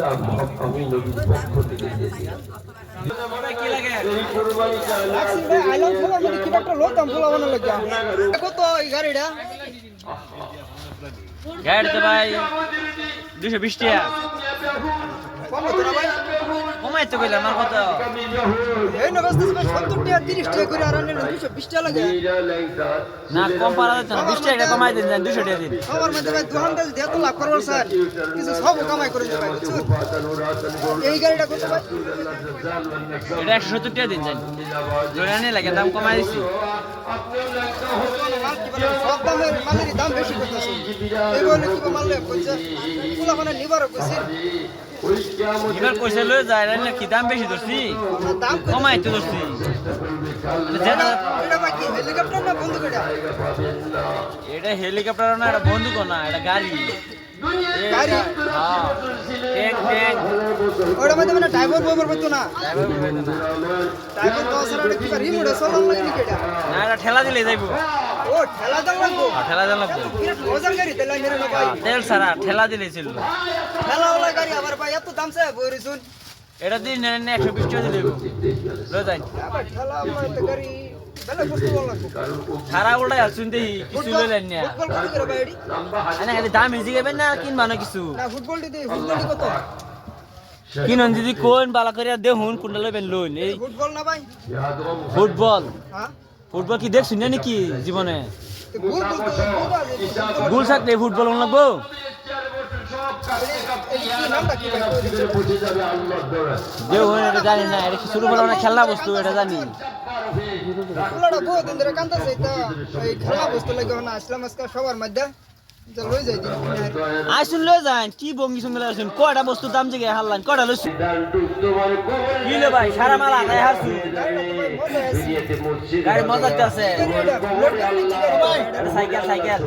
ইসলাম আমি নবীর পক্ষ থেকে গাড়িতে ভাই দুশো বিশ টাকা কমাই তো কইলাম আর কত এই না বাস্তা ভাই 70 টাকা 30 টাকা করে আর আনলে 220 টাকা লাগে। না কম পারা যাচ্ছে না। বিশ টাকা কমাই দিন দুশো টাকা দিন। আমার মধ্যে ভাই দোকানদার দিয়ে তো লাভ স্যার। কিছু সব কামাই করে দেবে ভাই এই গাড়িটা কত ভাই? এটা একশো সত্তর টাকা দিন যান জোরে লাগে দাম কমাই বলে সব দামের মালেরই দাম বেশি করতেছে এই বলে কি মাল লে কইছে ফুলা মানে নিবার কইছে এবার পয়সা লয়ে যায় না কি দাম বেশি ধরছি কমাই তো ধরছি যেটা এটা ভাই কি হেলিকপ্টার না বন্ধ এটা হেলিকপ্টার না এটা বন্দুক না এটা গাড়ি। গাড়ি? হ্যাঁ ট্যাঙ্ক ট্যাঙ্ক ওটা মধ্যে মানে ড্রাইভার বইবার পাইতো না। ড্রাইভার তো আসলে কি রিমোটে চলার লাগে নাকি এটা? না এটা ঠেলা দিলে যাইব। ও ঠেলা দাম লাগবো। ঠেলা দিলে লাগবে। বিরাট মজার গাড়ি তেলা মেরে না ভাই তেল সারা ঠেলা দিলে ছিল ঠেলাওয়ালা গাড়ি আবার ভাই এত দাম চাই বই রিসুন। এটা দিন নেন একশো বিশ টাকা দিলে লয়ে যাই। আবার ঠেলাওয়ালা একটা গাড়ি সারা উল্টাই আসুন দেখি কিছু লইলেন না। আরে দাম যাবেন না কিনবা না কিছু? না ফুটবল দিদি ফুটবল কত? কিনন যদি কোন বালা করে দেখুন কোনটা লইবেন লোন এই ফুটবল না ভাই? ফুটবল। হ্যাঁ? ফুটবল কি দেখছুন না নাকি জীবনে? গোল থাকলে ফুটবল লাগবো? দেখুন এটা জানি না এটা কি শুরু করলাম না খেলনা বস্তু এটা জানি। খেলা বস্তু লাগে না আসলাম আজকে সবার মধ্যে। যাই লয়ে যান কি বঙ্গি সঙ্গে আসুন কয়টা বস্তুর দাম জেগে হারলান কয়টা লইছুন কি লে ভাই সারা মাল হারছুন গাড়ি আছে সাইকেল সাইকেল।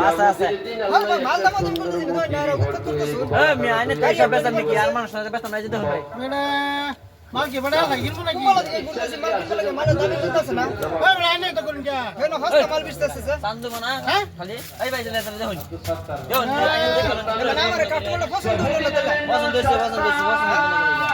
আছে আছে। মাল দাম দিন করতেছি না না আর কত করতেছ। এ আইনে পয়সা বেচা নাকি আর মানুষ না বেচা নাই যেতে হবে মাল দিকে বলতেছি মাল কিনতে লাগে মাল দাম করতেছ না। হেন হস্তা মাল বিচতেছে স্যার চান্দু মানা খালি? এই ভাই চলে চলে দেখুন। দেখুন মানে আমার কাটওয়ালা পছন্দ হলো না পছন্দ হয়েছে পছন্দ হয়েছে পছন্দ হয়েছে।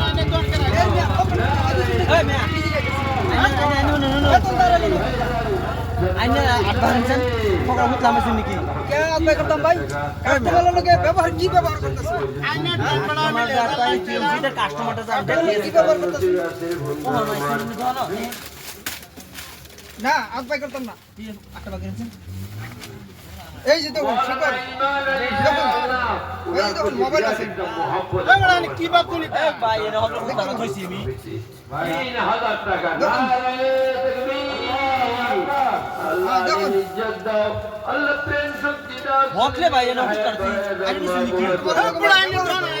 ওই ভাই গোল কাট ছিল তো গোল কাট কি? না বুতলা বুতলা দিকে যে দেখুন থাকে দেখুন এই দেখুন মোবাইল আছে। আমরা ভালো কি করনি তুলি? কে ভাই এর হল ব্যবহার কি আমি করতেছ কাস্টমারটা তাই টিএমসি তে কাস্টমারটা জান কাস্টমার কি ব্যবহার করতেছ ওহো ভাই এই শিকর এই এর হলো বুতলা আমি হকলে ভাই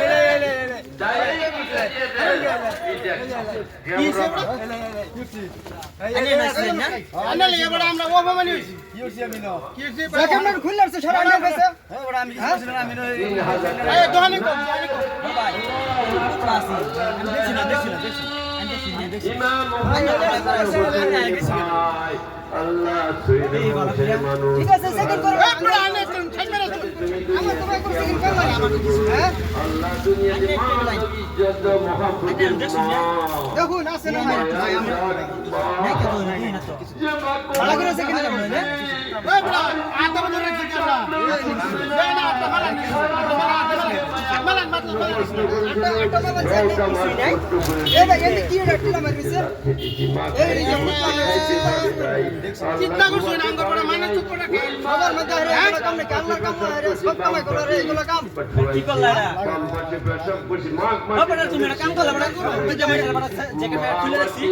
আল্লাহ ঠিক আছে সেকেন্ড করো। আমার তো ভাই করে দেখুন আছে না ভাই চিন্তা করছ না আঙ্গ পড়া মাইনাস তো পড়া সবার মধ্যে আরে এগুলো কাম কাল্লার কাম আরে সব কামাই করে রে এগুলো কাম কি করলা বেটা তুমি কাম করলা ওই যে মেয়েটা বেটা জ্যাকেট খুলে রাখছি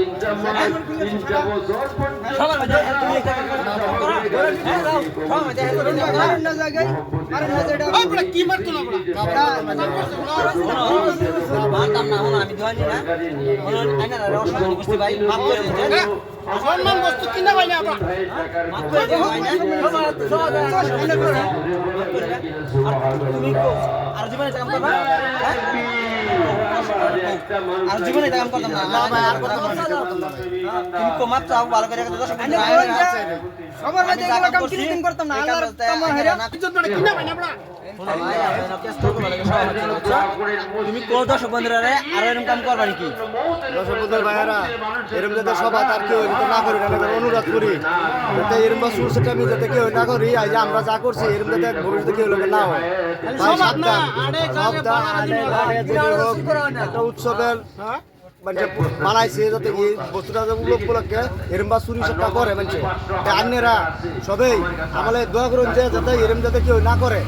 সবার মধ্যে তুমি একটা কাম করো সবার মধ্যে করো না জায়গায় কি মারতো না মানতাম না। আমি ধোয়ানি না অসম্মান করতে ভাই মাফ করে দিন সম্মান বস্তু কিনা মাফ করে ভাই না তুমি আর জীবনে কাম করবা আর জীবনে কাম করতাম না না আর করতাম না। তুমি কো মাপ চাও ভালো করে দশ যে সবার মধ্যে এগুলো কাম কিনে করতাম না আল্লাহর কাম হেরা। ইজ্জত বড় কিনা পাইলে আমরা তুমি কো দর্শক বন্ধুরা রে আর এরকম কাম করবা নাকি? দর্শক বন্ধুর ভাইয়েরা এরকম যাতে সবাই তার কেউ না করি তাদের অনুরোধ করি যাতে এরকম সুরসেট আমি যাতে কেউ না করি যে আমরা যা করছি এরকম যাতে ভবিষ্যতে কেউ লোকে না হয়। ভাই একটা উৎসবের মানে বানাইছে যাতে এই বস্তুটা যে উপলক্ষে এরম বা চুরি সবটা করে মানে অন্যেরা সবেই আমাদের দোয়া করুন যে যাতে এরম যাতে কেউ না করে